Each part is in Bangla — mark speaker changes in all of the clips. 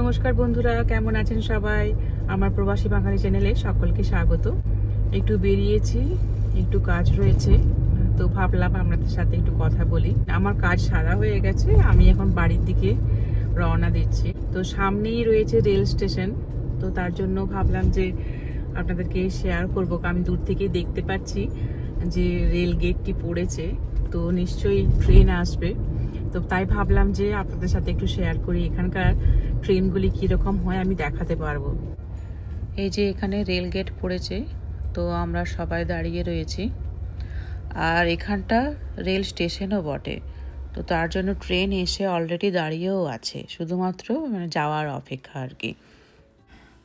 Speaker 1: নমস্কার বন্ধুরা, কেমন আছেন সবাই? আমার প্রবাসী বাঙালি চ্যানেলে সকলকে স্বাগত। একটু বেরিয়েছি, একটু কাজ রয়েছে, তো ভাবলাম আপনাদের সাথে একটু কথা বলি। আমার কাজ সারা হয়ে গেছে, আমি এখন বাড়ির দিকে রওনা দিচ্ছি। তো সামনেই রয়েছে রেল স্টেশন, তো তার জন্য ভাবলাম যে আপনাদেরকে শেয়ার করব। আমি দূর থেকে দেখতে পাচ্ছি যে রেল গেটটি পড়েছে, তো নিশ্চয়ই ট্রেন আসবে। তো তাই ভাবলাম যে আপনাদের সাথে একটু শেয়ার করি। এখানকার ট্রেনগুলি কীরকম হয় আমি দেখাতে পারব। এই যে এখানে রেল গেট পড়েছে, তো আমরা সবাই দাঁড়িয়ে রয়েছি। আর এখানটা রেল স্টেশনও বটে, তো তার জন্য ট্রেন এসে অলরেডি দাঁড়িয়েও আছে, শুধুমাত্র মানে যাওয়ার অপেক্ষা আর কি।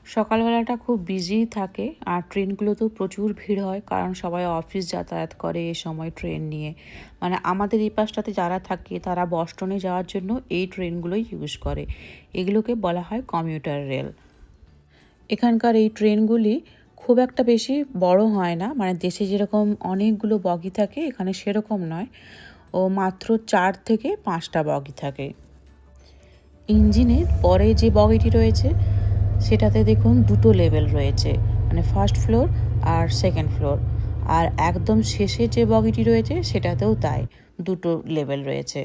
Speaker 1: সকালবেলাটা খুব বিজি থাকে আর ট্রেনগুলোতেও প্রচুর ভিড় হয় কারণ সবাই অফিস যাতায়াত করে এই সময় ট্রেন নিয়ে। মানে আমাদের এই পাশটাতে যারা থাকে তারা বস্টনে যাওয়ার জন্য এই ট্রেনগুলোই ইউজ করে। এগুলোকে বলা হয় কমিউটার রেল এখানকার এই ট্রেনগুলি খুব একটা বেশি বড় হয় না মানে দেশে যেরকম অনেকগুলো বগি থাকে এখানে সেরকম নয়। ও মাত্র চার থেকে পাঁচটা বগি থাকে। ইঞ্জিনের পরে যে বগিটি রয়েছে সেটাতে দেখুন দুটো লেভেল রয়েছে মানে ফার্স্ট ফ্লোর আর সেকেন্ড ফ্লোর আর একদম শেষে যে বগিটি রয়েছে সেটাতেও তাই, দুটো লেভেল রয়েছে।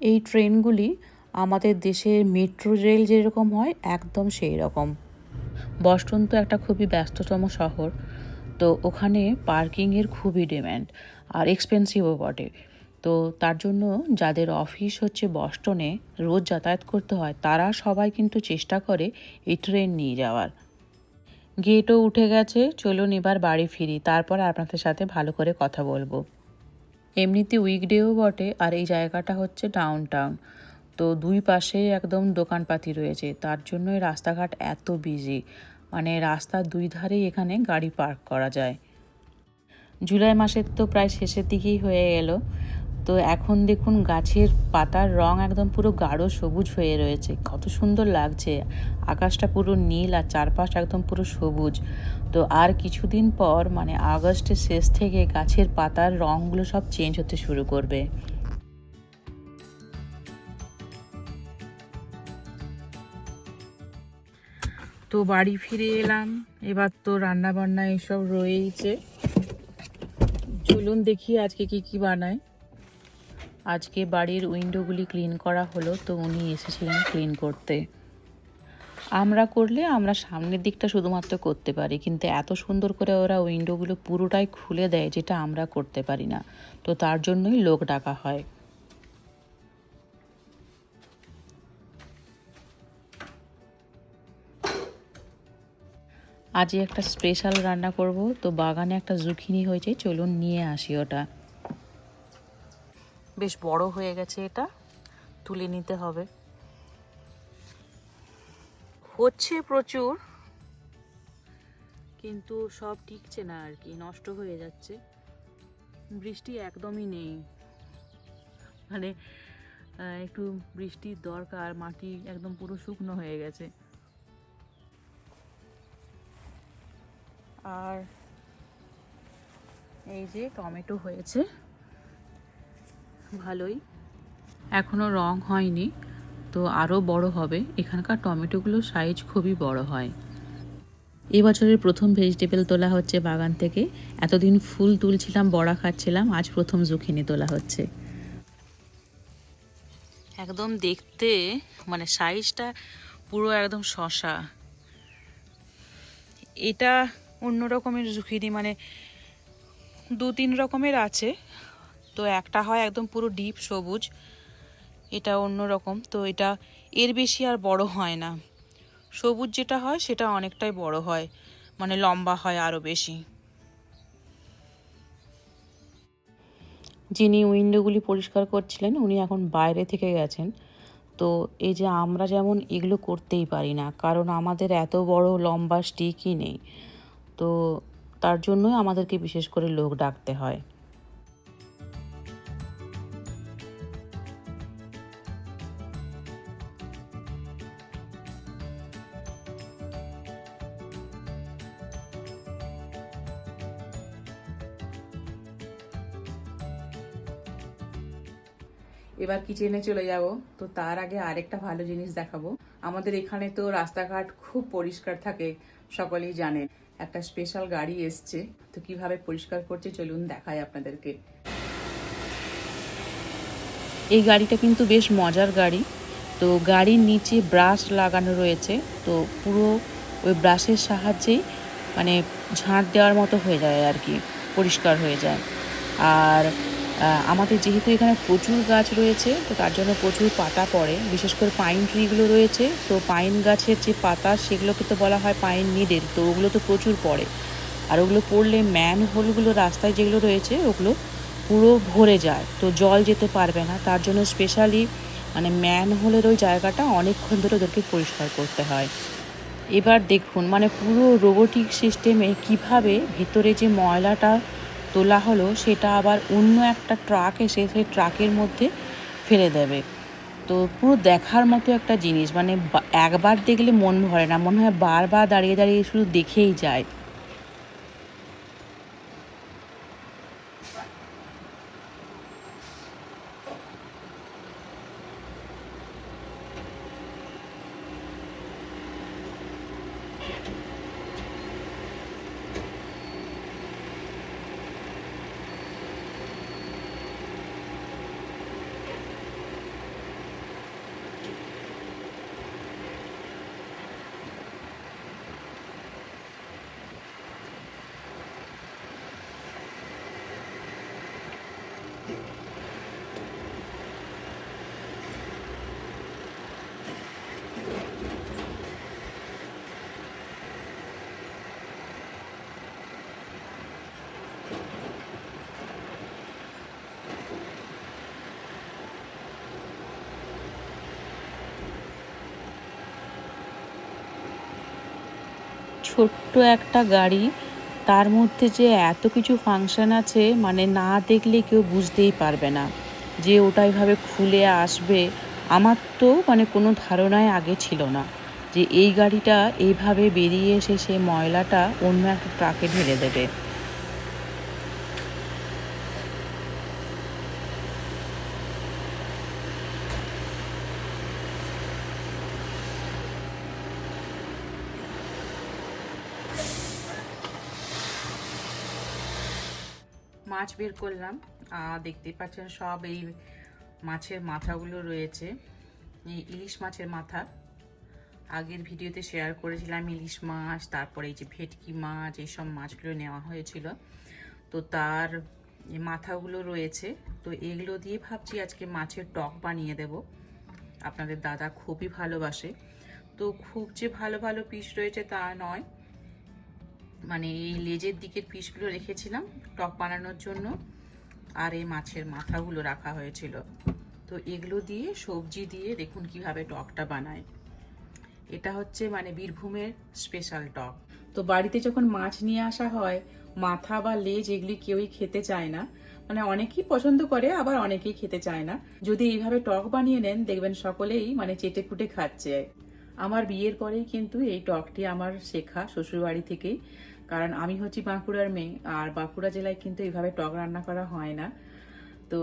Speaker 1: এই ট্রেনগুলি আমাদের দেশের মেট্রো রেল যেরকম হয়, একদম সেই রকম বস্টন তো একটা খুবই ব্যস্ততম শহর, তো ওখানে পার্কিংয়ের খুবই ডিম্যান্ড আর এক্সপেন্সিভও বটে। তো তার জন্য যাদের অফিস হচ্ছে বস্টনে রোজ যাতায়াত করতে হয়, তারা সবাই কিন্তু চেষ্টা করে এই ট্রেন নিয়ে যাওয়ার। গেটও উঠে গেছে, চলুন এবার বাড়ি ফিরি, তারপর আপনাদের সাথে ভালো করে কথা বলব। এমনিতে উইকডেও বটে, আর এই জায়গাটা হচ্ছে ডাউন টাউন তো দুই পাশে একদম দোকানপাতি রয়েছে, তার জন্যই রাস্তাঘাট এত বিজি মানে রাস্তার দুই ধারেই এখানে গাড়ি পার্ক করা যায়। জুলাই মাসের তো প্রায় শেষের দিকেই হয়ে গেল। তো এখন দেখুন গাছের পাতার রং একদম পুরো গাঢ় সবুজ হয়ে রয়েছে। কত সুন্দর লাগছে। আকাশটা পুরো নীল আর চারপাশ একদম পুরো সবুজ। তো আর কিছুদিন পর মানে আগস্টের শেষ থেকে গাছের পাতার রঙগুলো সব চেঞ্জ হতে শুরু করবে। তো বাড়ি ফিরে এলাম। এবার তো রান্না বান্না এসব রয়েইছে। চলুন দেখি আজকে কি কি বানায়। আজকে বাড়ির উইন্ডোগুলি ক্লিন করা হলো, তো উনি এসেছিলেন ক্লিন করতে। আমরা করলে আমরা সামনের দিকটা শুধুমাত্র করতে পারি, কিন্তু এত সুন্দর করে ওরা উইন্ডোগুলো পুরোটাই খুলে দেয় যেটা আমরা করতে পারি না, তো তার জন্যই লোক ডাকা হয়। আজ একটা স্পেশাল রান্না করব, তো বাগানে একটা জুখিনি হয়েছে, চলুন নিয়ে আসি ওটা। বেশ বড় হয়ে গেছে এটা। তুলে নিতে হবে। হচ্ছে প্রচুর, কিন্তু সব টিকছে না আর কি, নষ্ট হয়ে যাচ্ছে। বৃষ্টি একদমই নেই। মানে একটু বৃষ্টির দরকার, মাটি একদম পুরো শুকনো হয়ে গেছে। আর এই যে টমেটো হয়েছে। ভালোই। এখনও রং হয়নি তো আরও বড় হবে। এখানকার টমেটোগুলো সাইজ খুবই বড় হয়। এবছরের প্রথম ভেজিটেবল তোলা হচ্ছে বাগান থেকে। এতদিন ফুল তুলছিলাম বড়া খাচ্ছিলাম আজ প্রথম জুখিনি তোলা হচ্ছে। একদম দেখতে মানে সাইজটা পুরো একদম শশা। এটা অন্য রকমের জুখিনি মানে দু তিন রকমের আছে। তো একটা হয় একদম পুরো ডিপ সবুজ, এটা অন্য রকম। তো এটা এর বেশি আর বড় হয় না। সবুজ যেটা হয় সেটা অনেকটাই বড় হয় মানে লম্বা হয় আরও বেশি। যিনি উইন্ডোগুলি পরিষ্কার করছিলেন, উনি এখন বাইরে থেকে গেছেন। তো এই যে আমরা যেমন এগুলো করতেই পারি না, কারণ আমাদের এত বড় লম্বা স্টিকই নেই। তো তার জন্যই আমাদেরকে বিশেষ করে লোক ডাকতে হয়। এবার কিচেনে চলে যাব। তো তার আগে আরেকটা ভালো জিনিস দেখাবো। আমাদের এখানে তো রাস্তাঘাট খুব পরিষ্কার থাকে, সকলেই জানেন একটা স্পেশাল গাড়ি এসছে। তো কীভাবে পরিষ্কার করছে চলুন দেখাই আপনাদেরকে। এই গাড়িটা কিন্তু বেশ মজার গাড়ি। তো গাড়ির নিচে ব্রাশ লাগানো রয়েছে। তো পুরো ওই ব্রাশের সাহায্যেই মানে ঝাঁট দেওয়ার মতো হয়ে যায় আর কি, পরিষ্কার হয়ে যায়। আর আমাদের যেহেতু এখানে প্রচুর গাছ রয়েছে, তো তার জন্য প্রচুর পাতা পড়ে। বিশেষ করে পাইন ট্রিগুলো রয়েছে, তো পাইন গাছের যে পাতা, সেগুলোকে তো বলা হয় পাইন নিডেল তো ওগুলো তো প্রচুর পড়ে। আর ওগুলো পড়লে ম্যান হোলগুলো রাস্তায় যেগুলো রয়েছে, ওগুলো পুরো ভরে যায়, তো জল যেতে পারবে না। তার জন্য স্পেশালি মানে ম্যান হোলের ওই জায়গাটা অনেকক্ষণ ধরে ওদেরকে পরিষ্কার করতে হয়। এবার দেখুন মানে পুরো রোবোটিক সিস্টেমে কীভাবে ভেতরে যে ময়লাটা তোলা হলো, সেটা আবার অন্য একটা ট্রাক এসে সেই ট্রাকের মধ্যে ফেলে দেবে। তো পুরো দেখার মতো একটা জিনিস মানে একবার দেখলে মন ভরে না, মনে হয় বারবার দাঁড়িয়ে দাঁড়িয়ে শুধু দেখেই যায়। ছোট্ট একটা গাড়ি তার মধ্যে যে এত কিছু ফাংশান আছে মানে না দেখলে কেউ বুঝতেই পারবে না যে ওটা এভাবে খুলে আসবে। আমার তো মানে কোনো ধারণায় আগে ছিল না যে এই গাড়িটা এইভাবে বেরিয়ে এসে সে ময়লাটা অন্য একটা ট্রাকে ঢেলে দেবে। মাছ বের করলাম। আর দেখতেই পাচ্ছেন সব এই মাছের মাথাগুলো রয়েছে। এই ইলিশ মাছের মাথা। আগের ভিডিওতে শেয়ার করেছিলাম ইলিশ মাছ, তারপরে এই যে ভেটকি মাছ, এইসব মাছগুলো নেওয়া হয়েছিল। তো তার মাথাগুলো রয়েছে। তো এগুলো দিয়ে ভাবছি আজকে মাছের টক বানিয়ে দেব। আপনাদের দাদা খুবই ভালোবাসে। তো খুব যে ভালো ভালো পিস রয়েছে তা নয়। মানে এই লেজের দিকের পিসগুলো রেখেছিলাম টক বানানোর জন্য, আর এই মাছের মাথাগুলো রাখা হয়েছিল। তো এগুলো দিয়ে সবজি দিয়ে দেখুন কীভাবে টকটা বানায়। এটা হচ্ছে মানে বীরভূমের স্পেশাল টক। তো বাড়িতে যখন মাছ নিয়ে আসা হয়, মাথা বা লেজ এগুলি কেউই খেতে চায় না। মানে অনেকেই পছন্দ করে, আবার অনেকেই খেতে চায় না। যদি এইভাবে টক বানিয়ে নেন, দেখবেন সকলেই মানে চেটে খাচ্ছে। আমার বিয়ের পরেই কিন্তু এই টকটি আমার শেখা শ্বশুরবাড়ি থেকেই। কারণ আমি হচ্ছি বাঁকুড়ার মেয়ে, আর বাঁকুড়া জেলায় কিন্তু এইভাবে টক রান্না করা হয় না। তো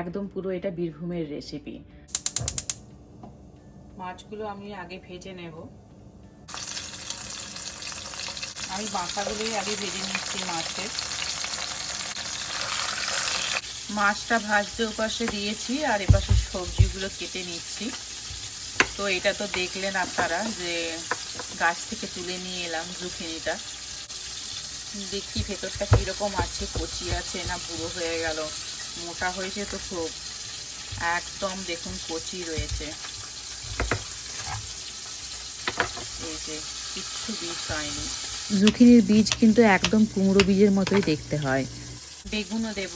Speaker 1: একদম পুরো এটা বীরভূমের রেসিপি মাছগুলো আমি আগে ভেজে নেব। আমি বাঁকাগুলোই আগে ভেজে নিচ্ছি মাছের। মাছটা ভাজতে ওপাশে দিয়েছি, আর এপাশে সবজিগুলো কেটে নিচ্ছি। তো এটা তো দেখলেন আপনারা যে গাছ থেকে তুলে নিয়ে এলাম জুখিনিটা। দেখি ভেতরটা কীরকম আছে কচি আছে না বুড়ো হয়ে গেল মোটা হয়েছে তো খুব। একদম দেখুন কচি রয়েছে। এই যে কিচ্ছু বীজ হয়নি
Speaker 2: জুকিনির বীজ কিন্তু একদম কুমড়ো বীজের মতোই দেখতে হয়।
Speaker 1: বেগুনও দেব।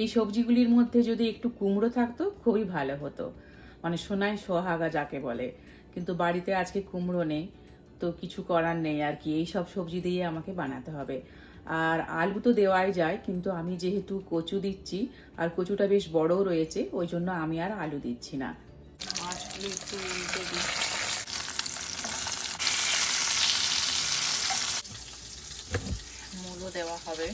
Speaker 1: এই সবজিগুলির মধ্যে যদি একটু কুমড়ো থাকতো, খুবই ভালো হতো। মানে সোনায় সোহাগা যাকে বলে। কিন্তু বাড়িতে আজকে কুমড়ো নেই, তো কিছু করার নেই আর কি। এই সব সবজি দিয়ে আমাকে বানাতে হবে। আর আলু তো দেওয়াই যায়, কিন্তু আমি যেহেতু কচু দিচ্ছি, আর কচুটা বেশ বড়ও রয়েছে, ওই জন্য আমি আর আলু দিচ্ছি না। একটু দেওয়া হবে।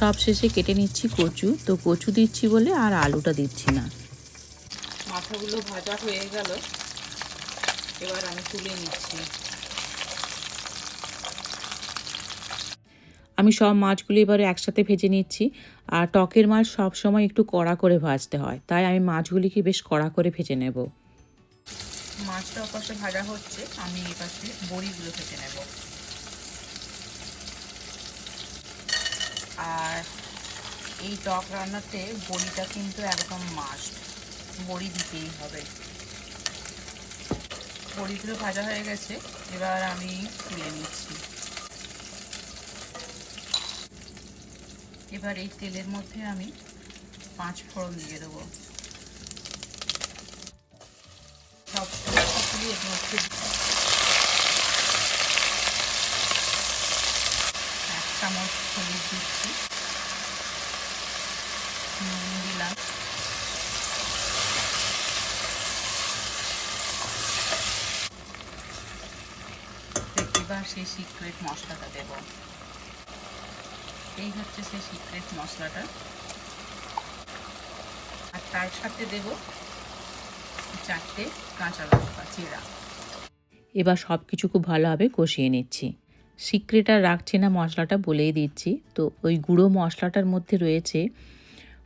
Speaker 2: সব শেষে কেটে নিচ্ছি কচু। তো কচু দিচ্ছি বলে আর আলুটা দিচ্ছি না।
Speaker 1: মাথাগুলো ভাজা হয়ে গেল। এবার আমি তুলে নিচ্ছি।
Speaker 2: আমি সব মাছগুলো এবারে একসাথে ভেজে নিচ্ছি। আর টকের মাছ সব সময় একটু কড়া করে ভাজতে হয়। তাই আমি মাছগুলিকে বেশ কড়া করে ভেজে নেব।
Speaker 1: মাছটা ওপাশে ভাজা হচ্ছে। আমি এই পাশে বড়িগুলো ভেজে নেব। আর এই টক রান্নাতে বড়িটা কিন্তু একদম মাস্ট বড়ি দিতেই হবে। বড়িগুলো ভাজা হয়ে গেছে, এবার আমি তুলে নিচ্ছি। এবার এই তেলের মধ্যে আমি পাঁচ ফোড়ন দিয়ে দেবো। সব মধ্যে চামচ হলুদ দিচ্ছি। নুন দিলাম। এবার সেই সিক্রেট মশলাটা দেব। এই হচ্ছে সেই সিক্রেট মশলাটা। আর তার সাথে দেব চারটে কাঁচা লঙ্কা, চিরা।
Speaker 2: এবার সব কিছু খুব ভালোভাবে কষিয়ে নিচ্ছি। সিক্রেট রাখছি না মশলাটা বলেই দিচ্ছি। তো ওই গুঁড়ো মশলাটার মধ্যে রয়েছে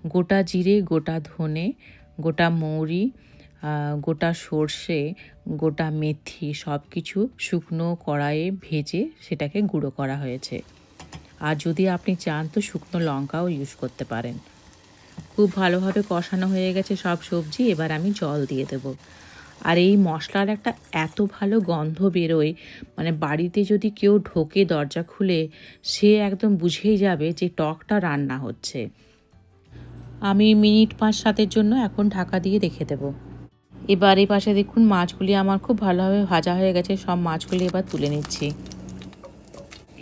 Speaker 2: গোটা জিরে, গোটা ধনে, গোটা মৌরি গোটা সর্ষে, গোটা মেথি সব কিছু শুকনো কড়াইয়ে ভেজে সেটাকে গুঁড়ো করা হয়েছে। আর যদি আপনি চান তো শুকনো লঙ্কাও ইউজ করতে পারেন। খুব ভালোভাবে কষানো হয়ে গেছে সব সবজি, এবার আমি জল দিয়ে দেবো। আর এই মশলার একটা এত ভালো গন্ধ বেরোয় মানে বাড়িতে যদি কেউ ঢোকে দরজা খুলে, সে একদম বুঝেই যাবে যে টকটা রান্না হচ্ছে। আমি মিনিট পাঁচ সাতের জন্য এখন ঢাকা দিয়ে রেখে দেবো। এবার এই পাশে দেখুন মাছগুলি আমার খুব ভালোভাবে ভাজা হয়ে গেছে, সব মাছগুলি এবার তুলে নিচ্ছি।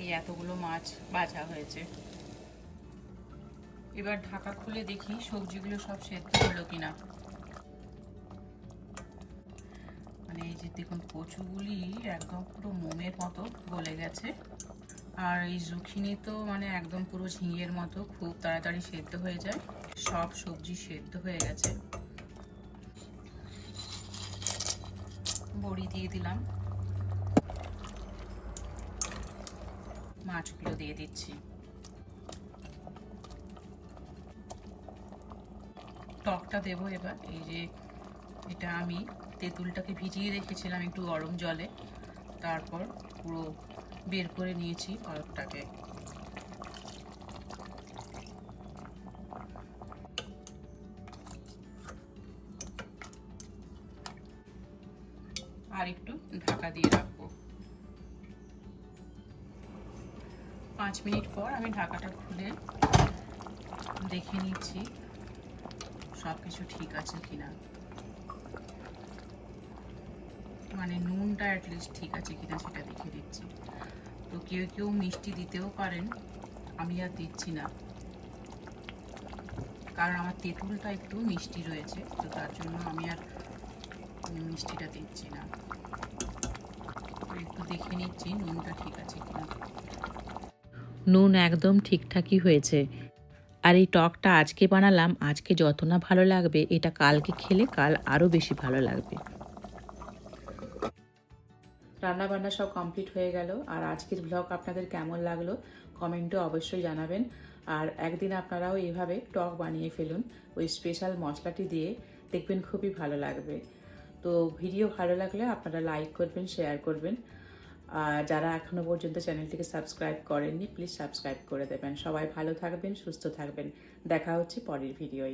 Speaker 1: এই এতগুলো মাছ ভাজা হয়েছে। এবার ঢাকা খুলে দেখি সবজিগুলো সব সেদ্ধ হলো কিনা। মানে এই যে দেখুন, কচুগুলি একদম পুরো মোমের মতো গলে গেছে। আর এই জুখিনি তো মানে একদম পুরো ঝিঙের মতো খুব তাড়াতাড়ি সেদ্ধ হয়ে যায়। সব সবজি সেদ্ধ হয়ে গেছে। বড়ি দিয়ে দিলাম। মাছগুলো দিয়ে দিচ্ছি। টকটা দেবো এবার। এই যে এটা আমি তেঁতুলটাকে ভিজিয়ে রেখেছিলাম একটু গরম জলে। তারপর পুরো বের করে নিয়েছি পালকটাকে। আর একটু ঢাকা দিয়ে রাখব। পাঁচ মিনিট পর আমি ঢাকাটা খুলে দেখে নিচ্ছি সব কিছু ঠিক আছে কিনা। মানে নুনটা অ্যাটলিস্ট ঠিক আছে কিনা সেটা দেখে দিচ্ছি। তো কেউ কেউ মিষ্টি দিতেও পারেন, আমি আর দিচ্ছি না। কারণ আমার তেঁতুলটা একটু মিষ্টি রয়েছে, তো তার জন্য আমি আর মিষ্টিটা দিচ্ছি না। একটু দেখে নিচ্ছি নুনটা ঠিক আছে কিনা।
Speaker 2: নুন একদম ঠিকঠাকই হয়েছে। আর এই টকটা আজকে বানালাম, আজকে যত না ভালো লাগবে, এটা কালকে খেলে কাল আরও বেশি ভালো লাগবে।
Speaker 1: রান্না বান্না সব কমপ্লিট হয়ে গেল। আর আজকের ব্লগ আপনাদের কেমন লাগল, কমেন্টে অবশ্যই জানাবেন। আর একদিন আপনারাও এইভাবে টক বানিয়ে ফেলুন, ওই স্পেশাল মশলাটি দিয়ে। দেখবেন খুবই ভালো লাগবে। তো ভিডিও ভালো লাগলে আপনারা লাইক করবেন শেয়ার করবেন। আর যারা এখনও পর্যন্ত চ্যানেলটিকে সাবস্ক্রাইব করেননি প্লিজ সাবস্ক্রাইব করে দেবেন। সবাই ভালো থাকবেন, সুস্থ থাকবেন। দেখা হচ্ছে পরের ভিডিওয়